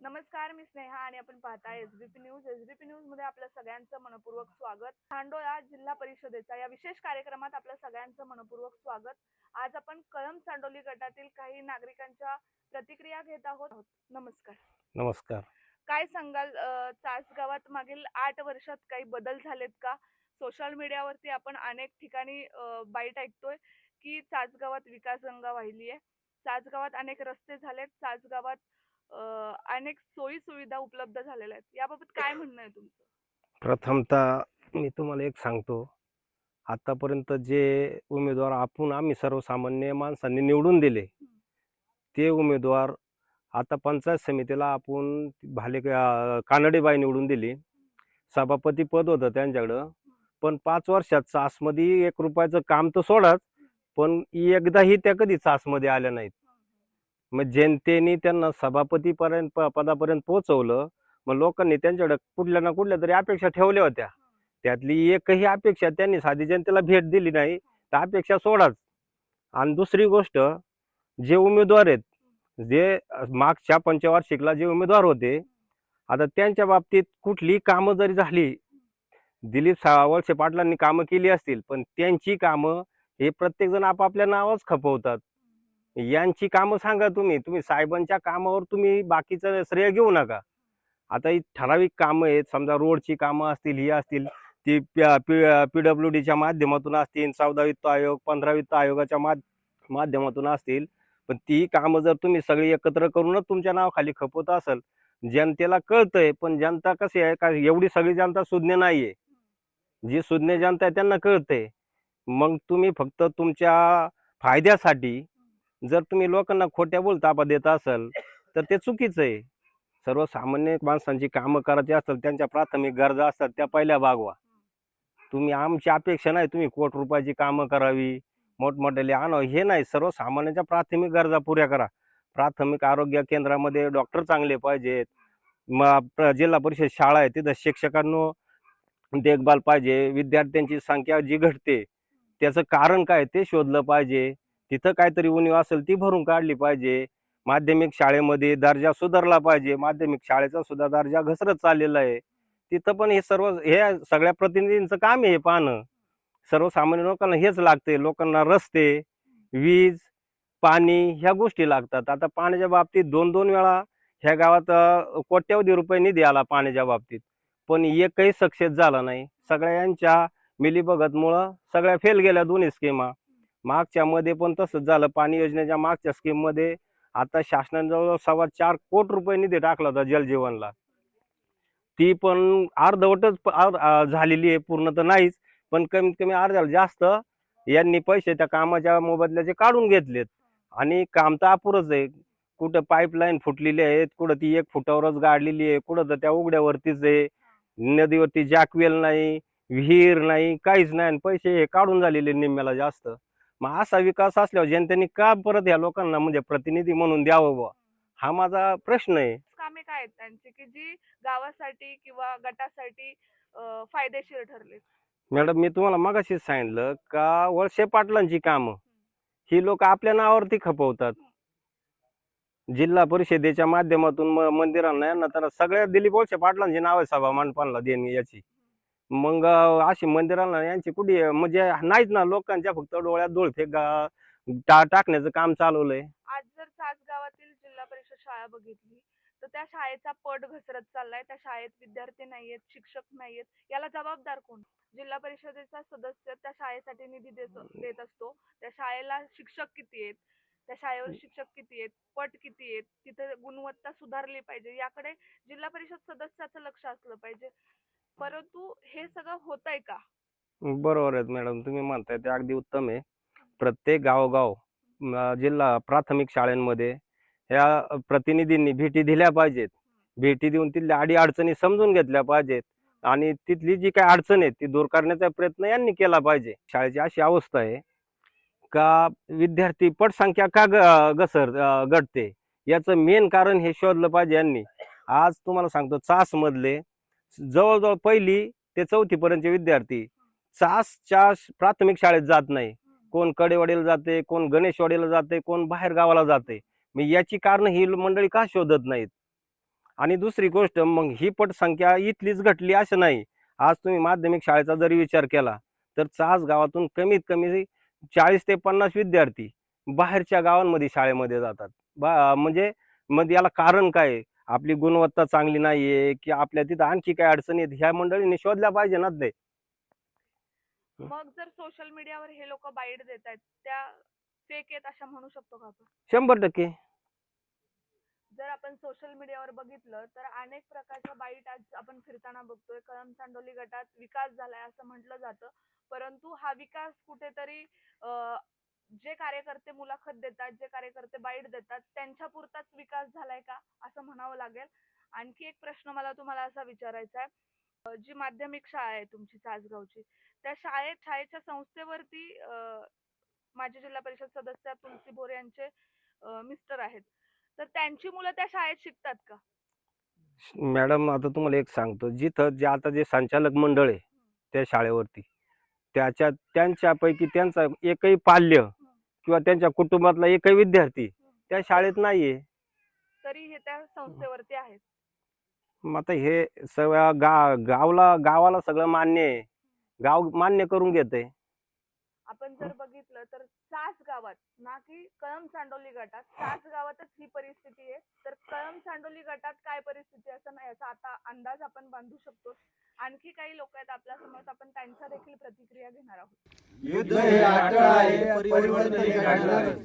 नमस्कार मी स्नेहा आणि आपण पाहताय एसबीपी न्यूज एसबीपी न्यूजमध्ये आपलं सगळ्यांचं मनपूर्वक स्वागत. खांडोळा जिल्हा परिषदेचा या विशेष कार्यक्रमात आपलं सगळ्यांचं मनपूर्वक स्वागत. आज आपण कळम चांडोली गटातील काही नागरिकांच्या प्रतिक्रिया घेत आहोत. नमस्कार. नमस्कार. काय सांगाल अं, चासगावात मागील आठ वर्षात काही बदल झालेत का? सोशल मीडियावरती आपण अनेक ठिकाणी बाईट ऐकतोय की चासगावात विकास गंगा वाहिली आहे चासगावात अनेक रस्ते झालेत. चासगावात अं, अनेक सोयी सुविधा उपलब्ध झालेल्या आहेत. याबाबत काय म्हणणं आहे तुमचं? प्रथमतः मी तुम्हाला एक सांगतो. आतापर्यंत जे उमेदवार आपण आम्ही सर्वसामान्य माणसांनी निवडून दिले ते उमेदवार आता पंचायत समितीला आपण भाले कानडेबाई निवडून दिली. सभापती पद होतं त्यांच्याकडं. पण पाच वर्षात चासमध्ये एक रुपयाचं काम तर सोडाच. पण एकदाही त्या कधी चासमध्ये आल्या नाहीत. मग जनतेने त्यांना सभापतीपर्यंत प- पदापर्यंत पोहोचवलं. मग लोकांनी त्यांच्याकडे कुठल्या ना कुठल्या तरी अपेक्षा ठेवल्या होत्या. त्यातली एकही अपेक्षा त्यांनी साधी जनतेला भेट दिली नाही. तर अपेक्षा सोडाच. आणि दुसरी गोष्ट जे उमेदवार आहेत जे मागच्या पंचवार्षिकला जे उमेदवार होते आता त्यांच्या बाबतीत कुठली कामं जरी झाली दिलीप सा वळसे पाटलांनी कामं केली असतील पण त्यांची कामं हे प्रत्येकजण आपापल्या नावाच खपवतात. यांची कामं सांगा तुम्ही. तुम्ही साहेबांच्या कामावर तुम्ही बाकीचं श्रेय घेऊ नका. आता ही ठराविक कामं आहेत. समजा रोडची कामं असतील ही असतील ती पी डब्ल्यू डीच्या माध्यमातून असतील चौदा वित्त आयोग पंधरा वित्त आयोगाच्या माध्यमातून असतील. पण ती कामं जर तुम्ही सगळी एकत्र करूनच तुमच्या नावाखाली खपवत असाल जनतेला कळतंय पण जनता कशी आहे? का एवढी सगळी जनता सुज्ञ नाही आहे जी सुज्ञ जनता आहे त्यांना कळतंय. मग तुम्ही फक्त तुमच्या फायद्यासाठी जर तुम्ही लोकांना खोट्या बोलतापा देत असाल तर ते चुकीचं आहे. सर्वसामान्य माणसांची कामं करायची असतात त्यांच्या प्राथमिक गरजा असतात त्या पहिल्या भागवा. तुम्ही आमची अपेक्षा नाही तुम्ही कोट रुपयाची कामं करावी मोठमोठ्याले आणावं हे नाही. सर्वसामान्यांच्या प्राथमिक गरजा पुऱ्या करा. प्राथमिक आरोग्य केंद्रामध्ये डॉक्टर चांगले पाहिजेत. मग जिल्हा परिषद शाळा आहे तिथं शिक्षकांनो देखभाल पाहिजे विद्यार्थ्यांची संख्या जी घटते त्याचं कारण काय ते शोधलं पाहिजे. तिथं काहीतरी उणीव असेल ती भरून काढली पाहिजे. माध्यमिक शाळेमध्ये दर्जा सुधारला पाहिजे. माध्यमिक शाळेचा सुद्धा दर्जा घसरत चाललेला आहे. तिथं पण हे सर्व हे सगळ्या प्रतिनिधींचं काम आहे हे पाहणं. सर्वसामान्य लोकांना हेच लागते लोकांना रस्ते वीज पाणी ह्या गोष्टी लागतात. आता पाण्याच्या बाबतीत दोन दोन वेळा ह्या गावात कोट्यावधी कोट्यवधी रुपये निधी आला पाण्याच्या बाबतीत. पण एकही सक्सेस झाला नाही. सगळ्यांच्या मिलीभगतमुळं सगळ्या फेल गेल्या दोन्ही स्कीमा मागच्या मध्ये पण तसंच झालं. पाणी योजनेच्या मागच्या स्कीममध्ये आता शासनाजवळ सव्वा चार कोटी रुपये निधी टाकला होता जलजीवनला ती पण अर्धवटच अर्ध- झालेली आहे. पूर्ण तर नाहीच पण कमीत कमी अर्ध्याला जास्त यांनी पैसे त्या कामाच्या मोबदल्याचे काढून घेतलेत. आणि काम तर अपुरच आहे. कुठं पाईपलाईन फुटलेली आहेत कुठं ती एक फुटावरच गाडलेली आहे कुठं तर त्या उघड्यावरतीच आहे. नदीवरती जॅकवेल नाही विहीर नाही काहीच नाही. आणि पैसे हे काढून झालेले निम्म्याला जास्त. मग असा विकास असल्यावर जनतेने का परत या लोकांना म्हणजे प्रतिनिधी म्हणून द्यावं बुवा? हा माझा प्रश्न आहे. कामे काय आहेत त्यांची की जी गावासाठी किंवा गटासाठी अं, फायदेशीर ठरले मॅडम मी तुम्हाला मगाशीच सांगितलं का वळसे पाटलांची कामं ही लोक आपल्या नावावरती खपवतात. जिल्हा परिषदेच्या माध्यमातून म- मंदिरांना यांना तर सगळ्या दिलीप वळसे पाटलांची नाव आहे सभा मंडपांना देणे याची. मग अशी मंदिरांना यांची कुठे म्हणजे नाहीच ना लोकांच्या फक्त डोळ्यात डोळफेक गा- टा टाकण्याचं काम चालवलंय. आज जर सास गावातील जिल्हा परिषद शाळा बघितली तर त्या शाळेचा पट घसरत चाललाय. त्या शाळेत विद्यार्थी नाहीयेत शिक्षक नाहीयेत. याला जबाबदार कोण? जिल्हा परिषदेचा सदस्य त्या शाळेसाठी निधी देस देत असतो. त्या शाळेला शिक्षक किती आहेत? त्या शाळेवर शिक्षक किती आहेत? पट किती आहेत? तिथे गुणवत्ता सुधारली पाहिजे. याकडे जिल्हा परिषद सदस्याचं लक्ष असलं पाहिजे. परंतु हे सगळं होतंय का? बरोबर आहे मॅडम तुम्ही म्हणताय ते अगदी उत्तम आहे. प्रत्येक गावोगाव जिल्हा प्राथमिक शाळांमध्ये या प्रतिनिधींनी भेटी दिल्या पाहिजेत. भेटी देऊन तिथल्या आडी अडचणी समजून घेतल्या पाहिजेत. आणि तिथली जी काही अडचण आहे ती दूर करण्याचा प्रयत्न यांनी केला पाहिजे. शाळेची अशी अवस्था आहे का विद्यार्थी पटसंख्या का ग घसर घडते याचं मेन कारण हे शोधलं पाहिजे यांनी. आज तुम्हाला सांगतो चासमधले जवळजवळ पहिली ते चौथीपर्यंतचे विद्यार्थी चासच्या प्राथमिक शाळेत जात नाही. कोण कडेवाडीला जाते कोण गणेशवाडीला जाते कोण बाहेर गावाला जाते. मग याची कारण ही मंडळी का शोधत नाहीत? आणि दुसरी गोष्ट मग ही पटसंख्या इथलीच घटली असं नाही. आज तुम्ही माध्यमिक शाळेचा जरी विचार केला तर चास गावातून कमीत कमी चाळीस ते पन्नास विद्यार्थी बाहेरच्या गावांमध्ये शाळेमध्ये जातात. बा म्हणजे मग याला कारण काय? आपली गुणवत्ता चांगली नाहीये की आपल्या तिथं आणखी काय अडचणी आहेत ह्या मंडळींनी शोधल्या पाहिजे ना ते. मग जर सोशल मीडियावर हे लोक बाईट देत आहेत त्या फेक आहेत अशा म्हणू शकतो का आपण? शंभर टक्के. जर आपण सोशल मीडियावर बघितलं तर अनेक प्रकारच्या बाईट आज आपण फिरताना बघतोय. कळम चांडोली गटात विकास झालाय असं म्हटलं जातं. परंतु हा विकास कुठेतरी जे कार्यकर्ते मुलाखत देतात जे कार्यकर्ते बाईट देतात त्यांच्या पुरताच विकास झालाय का? असं म्हणावं लागेल. आणखी एक प्रश्न मला तुम्हाला असा विचारायचा आहे. जी माध्यमिक शाळा आहे तुमची चासगावची त्या शाळेत शाळेच्या संस्थेवरती माझे माजी जिल्हा परिषद सदस्य तुलसी बोरे यांचे मिस्टर आहेत. तर त्यांची मुलं त्या शाळेत शिकतात का? मॅडम आता तुम्हाला एक सांगतो. जिथं जे आता जे संचालक मंडळ आहे त्या शाळेवरती त्याच्या त्यांच्यापैकी त्यांचा एकही पाल्य किंवा त्यांच्या कुटुंबातला एकही विद्यार्थी त्या शाळेत नाहीये. तरी हे त्या संस्थेवरती आहेत. मग आता हे सगळ्या गा गावला गावाला सगळं मान्य आहे. गाव मान्य करून घेते आपण जर बघितलं तर चास गावात ना की कळम चांडोली गटात चास गावातच ही परिस्थिती आहे. तर कळम चांडोली गटात काय परिस्थिती आहे असं नाही याचा आता अंदाज आपण बांधू शकतो. आणखी काही लोक आहेत आपल्यासमोर आपण त्यांच्या देखील प्रतिक्रिया घेणार आहोत.